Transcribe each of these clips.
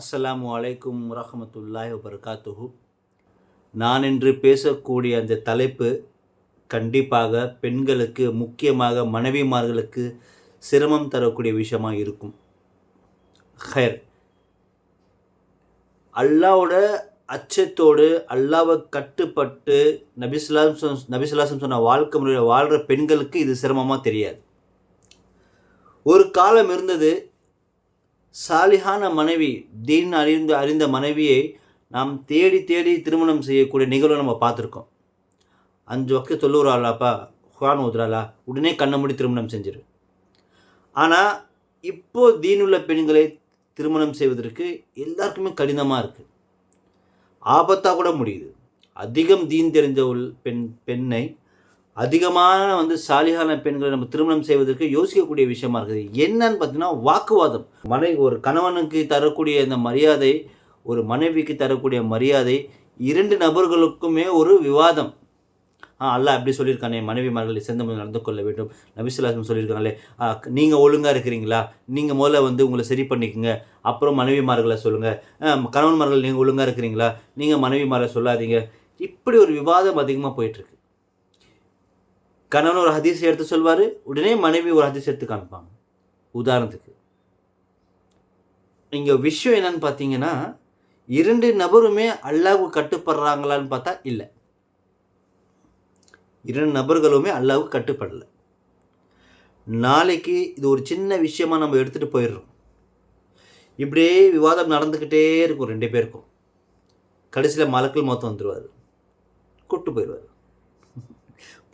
அஸ்ஸலாமு அலைக்கும் வரஹமத்துல்லாஹி வபர்காத்துஹு. நான் இன்று பேசக்கூடிய அந்த தலைப்பு கண்டிப்பாக பெண்களுக்கு முக்கியமாக மனைவிமார்களுக்கு சிரமம் தரக்கூடிய விஷயமாக இருக்கும். ஹைர். அல்லாவோட அச்சத்தோடு அல்லாவை கட்டுப்பட்டு நபிசுலாம் நபிசுல்லாசம் சொன்ன வாழ்க்கை முறையில் வாழ்கிற பெண்களுக்கு இது சிரமமாக தெரியாது. ஒரு காலம் இருந்தது சாலிஹான மனைவி தீன் அறிந்து அறிந்த மனைவியை நாம் தேடி தேடி திருமணம் செய்யக்கூடிய நிகழ்வை நம்ம பார்த்துருக்கோம். அஞ்சு வகை தொண்ணூறாளாப்பா குரான் ஊதுறாளா உடனே கண்ணை மூடி திருமணம் செஞ்சிரு. ஆனால் இப்போ தீனுள்ள பெண்களை திருமணம் செய்வதற்கு எல்லாருக்குமே கடினமாக இருக்குது ஆபத்தாக கூட முடியுது. அதிகம் தீன் தெரிஞ்ச உள் பெண் பெண்ணை அதிகமான வந்து சாலிகான பெண்களை நம்ம திருமணம் செய்வதற்கு யோசிக்கக்கூடிய விஷயமா இருக்குது. என்னன்னு பார்த்தீங்கன்னா வாக்குவாதம். மனை ஒரு கணவனுக்கு தரக்கூடிய இந்த மரியாதை ஒரு மனைவிக்கு தரக்கூடிய மரியாதை இரண்டு நபர்களுக்குமே ஒரு விவாதம். ஆ அல்லா அப்படி சொல்லியிருக்கானே மனைவிமார்களை சேர்ந்து நடந்து கொள்ள வேண்டும். நபிசுல்லாசம் சொல்லியிருக்காங்களே நீங்கள் ஒழுங்காக இருக்கிறீங்களா? நீங்கள் முதல்ல வந்து உங்களை சரி பண்ணிக்கோங்க. அப்புறம் மனைவிமார்களை சொல்லுங்கள் கணவன்மார்கள் நீங்கள் ஒழுங்காக இருக்கிறீங்களா? நீங்கள் மனைவிமாரை சொல்லாதீங்க. இப்படி ஒரு விவாதம் அதிகமாக போயிட்டுருக்கு கணவன் ஒரு ஹதீஸ் எடுத்து சொல்வார் உடனே மனைவி ஒரு ஹதீஸ் எடுத்து காமிப்பாங்க. உதாரணத்துக்கு. இங்கே விஷயம் என்னன்னு பார்த்தீங்கன்னா இரண்டு நபருமே அல்லாவுக்கு கட்டுப்படுறாங்களான்னு பார்த்தா இல்லை. இரண்டு நபர்களுமே அல்லாவுக்கு கட்டுப்படலை. நாளைக்கு இது ஒரு சின்ன விஷயமா நம்ம எடுத்துகிட்டு போயிடுறோம். இப்படியே விவாதம் நடந்துக்கிட்டே இருக்கும் ரெண்டு பேருக்கும். கடைசியில் மலக்கள் மொத்தம் வந்துடுவார் கூட்டு போயிடுவார்.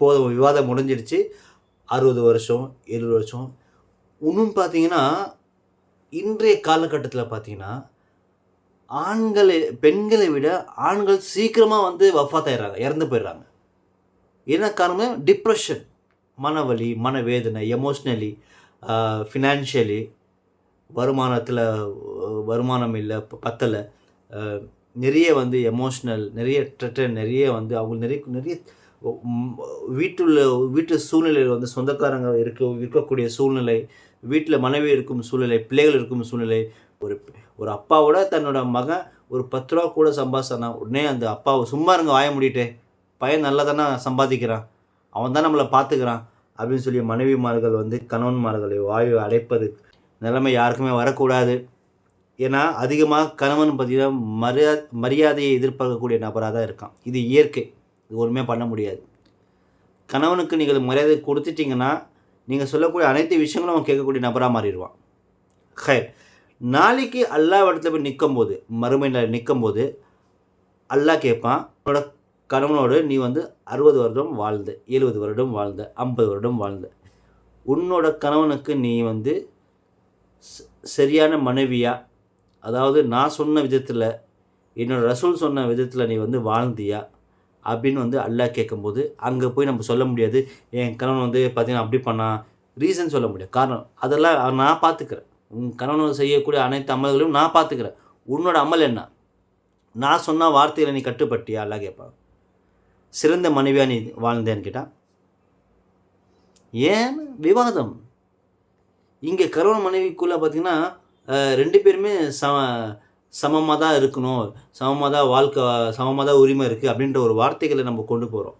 போதும் விவாதம் முடிஞ்சிடுச்சு. அறுபது வருஷம் எழுபது வருஷம். இன்னும் பார்த்தீங்கன்னா இன்றைய காலகட்டத்தில் பார்த்தீங்கன்னா ஆண்களை பெண்களை விட ஆண்கள் சீக்கிரமாக வந்து வஃபாத்தாயிடுறாங்க இறந்து போயிடுறாங்க. என்ன காரணம் டிப்ரெஷன் மனவலி மனவேதனை எமோஷ்னலி ஃபினான்ஷியலி வருமானத்தில் வருமானம் இல்லை பத்தலை. நிறைய வந்து எமோஷ்னல் நிறைய ட்ரெட்டர் நிறைய வந்து அவங்க நிறைய நிறைய வீட்டுள்ள வீட்டு சூழ்நிலையில் வந்து சொந்தக்காரங்க இருக்க இருக்கக்கூடிய சூழ்நிலை வீட்டில் மனைவி இருக்கும் சூழ்நிலை பிள்ளைகள் இருக்கும் சூழ்நிலை ஒரு ஒரு அப்பாவோட தன்னோட மகன் ஒரு பத்து ரூபா கூட சம்பாதிச்சானா உடனே அந்த அப்பாவை சும்மா இருங்க வாய முடியிட்டே பையன் நல்லா தானே சம்பாதிக்கிறான். அவன் தான் நம்மளை பார்த்துக்கிறான் அப்படின்னு சொல்லி மனைவிமார்கள் வந்து கணவன்மார்களை வாயு அடைப்பது நிலைமை யாருக்குமே வரக்கூடாது. ஏன்னா அதிகமாக கணவன் பார்த்தீங்கன்னா மரியா மரியாதையை எதிர்பார்க்கக்கூடிய நபராக தான் இருக்கான். இது இயற்கை. இது ஒன்றுமே பண்ண முடியாது. கணவனுக்கு நீங்கள் மரியாதை கொடுத்துட்டிங்கன்னா நீங்கள் சொல்லக்கூடிய அனைத்து விஷயங்களும் அவன் கேட்கக்கூடிய நபராக மாறிடுவான். ஹை நாளைக்கு அல்லா இடத்துல போய் நிற்கும் போது மறுமையில் நிற்கும் போது அல்லாஹ் கேட்பான் உன்னோட கணவனோடு நீ வந்து அறுபது வருடம் வாழ்ந்த எழுபது வருடம் வாழ்ந்த ஐம்பது வருடம் வாழ்ந்த. உன்னோட கணவனுக்கு நீ வந்து சரியான மனைவியா? அதாவது நான் சொன்ன விதத்தில் என்னோடய ரசூல் சொன்ன விதத்தில் நீ வந்து வாழ்ந்தியா? அப்படின்னு வந்து அல்லாஹ் கேட்கும்போது அங்கே போய் நம்ம சொல்ல முடியாது. என் கணவன் வந்து பார்த்தீங்கன்னா அப்படி பண்ணால் ரீசன் சொல்ல முடியாது. காரணம் அதெல்லாம் நான் பார்த்துக்கிறேன் உன் கணவன் செய்யக்கூடிய அனைத்து அமல்களையும் நான் பார்த்துக்கிறேன் உன்னோட அமல் என்ன? நான் சொன்ன வார்த்தையில் நீ கட்டுப்பட்டியா அல்லா கேட்பான். சிறந்த மனைவியாக நீ வாழ்ந்தேன்னு கேட்டான் ஏன் விவாதம்? இங்கே கணவன் மனைவிக்குள்ளே பார்த்தீங்கன்னா ரெண்டு பேருமே சம சமமாக தான் இருக்கணும் சமமாக தான் வாழ்க்கை சமமாக தான் உரிமை இருக்குது அப்படின்ற ஒரு வார்த்தைகளை நம்ம கொண்டு போகிறோம்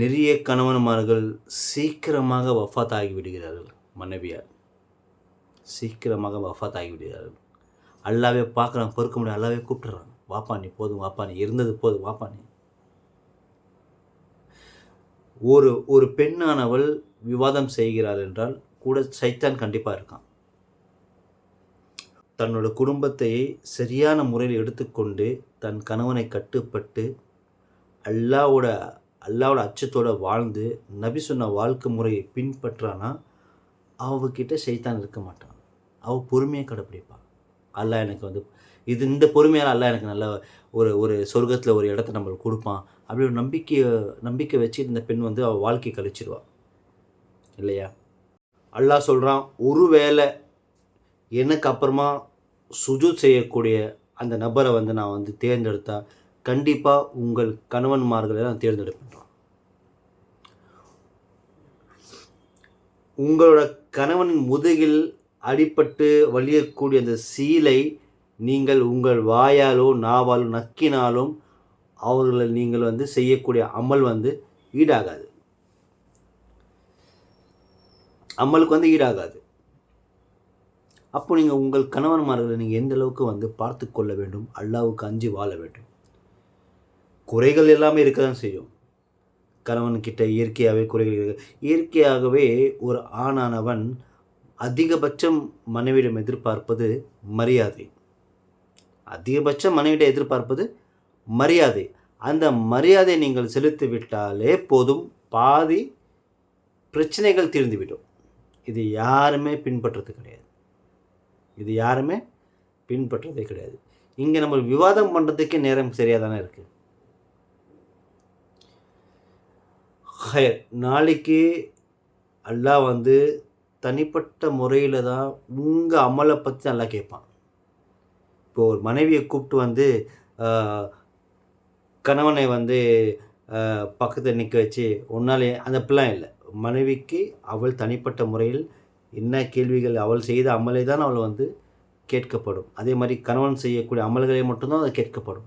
நிறைய கணவன்மார்கள் சீக்கிரமாக வஃத் ஆகிவிடுகிறார்கள் மனைவியார். சீக்கிரமாக வஃத் ஆகிவிடுகிறார்கள் அல்லாவே பார்க்குறான் பொறுக்க முடியும் அல்லாவே கூப்பிட்டுறான். வாப்பா நீ போதும் வாப்பா நீ இருந்தது போதும் வாப்பா நீ. ஒரு ஒரு பெண்ணானவள் விவாதம் செய்கிறாள் என்றால் கூட சைத்தான் கண்டிப்பாக இருக்கான். தன்னோட குடும்பத்தை சரியான முறையில் எடுத்துக்கொண்டு தன் கணவனை கட்டுப்பட்டு அல்லாவோட அல்லாவோட அச்சத்தோடு வாழ்ந்து நபி சொன்ன வாழ்க்கை முறையை பின்பற்றானா? அவகிட்ட சைத்தான் இருக்க மாட்டான். அவள் பொறுமையாக கடைப்பிடிப்பாள் அல்லா எனக்கு வந்து இது இந்த பொறுமையால் அல்லா எனக்கு நல்ல ஒரு ஒரு சொர்க்கத்தில் ஒரு இடத்த நம்மளுக்கு கொடுப்பான் அப்படி ஒரு நம்பிக்கையை நம்பிக்கை வச்சு இந்த பெண் வந்து அவள் வாழ்க்கை கழிச்சிடுவாள் இல்லையா? அல்லாஹ் சொல்கிறான் ஒரு வேளை எனக்கு அப்புறமா சுஜூத் செய்யக்கூடிய அந்த நபரை வந்து நான் வந்து தேர்ந்தெடுத்தால் கண்டிப்பாக உங்கள் கணவன்மார்களை நான் தேர்ந்தெடுப்பேன். உங்களோட கணவனின் முதுகில் அடிபட்டு வலியக்கூடிய அந்த சீலை நீங்கள் உங்கள் வாயாலோ நாவாலோ நக்கினாலும் அவர்களை நீங்கள் வந்து செய்யக்கூடிய அமல் வந்து ஈடாகாது. அமலுக்கு வந்து ஈடாகாது. அப்போ நீங்கள் உங்கள் கணவன்மார்களை நீங்கள் எந்த அளவுக்கு வந்து பார்த்து கொள்ள வேண்டும்? அல்லாவுக்கு அஞ்சு வாழ வேண்டும். குறைகள் எல்லாமே இருக்க தான் செய்யும் கணவன்கிட்ட இயற்கையாகவே குறைகள் இருக்கு. இயற்கையாகவே ஒரு ஆணானவன் அதிகபட்சம் மனைவியிடம் எதிர்பார்ப்பது மரியாதை. அதிகபட்சம் மனைவியிடம் எதிர்பார்ப்பது மரியாதை. அந்த மரியாதை நீங்கள் செலுத்தி விட்டாலே போதும். பாதி பிரச்சனைகள் தீர்ந்துவிடும். இது யாருமே பின்பற்றுறது கிடையாது. இது யாருமே பின்பற்றுறதே கிடையாது. இங்கே நம்ம விவாதம் பண்ணுறதுக்கே நேரம் சரியாக தானே இருக்குது ஹயர் நாளைக்கு அல்லாஹ் வந்து தனிப்பட்ட முறையில் தான் உங்கள் அமலை பற்றி நல்லா கேட்பான். இப்போ ஒரு மனைவியை கூப்பிட்டு வந்து கணவனை வந்து பக்கத்தில் நிற்க வச்சு ஒன்றாலே அந்த பிள்ளை இல்லை. மனைவிக்கு அவள் தனிப்பட்ட முறையில் என்ன கேள்விகள் அவள் செய்த அமலை தான் அவள் வந்து கேட்கப்படும். அதே மாதிரி கணவன் செய்யக்கூடிய அமல்களை மட்டும்தான் அது கேட்கப்படும்.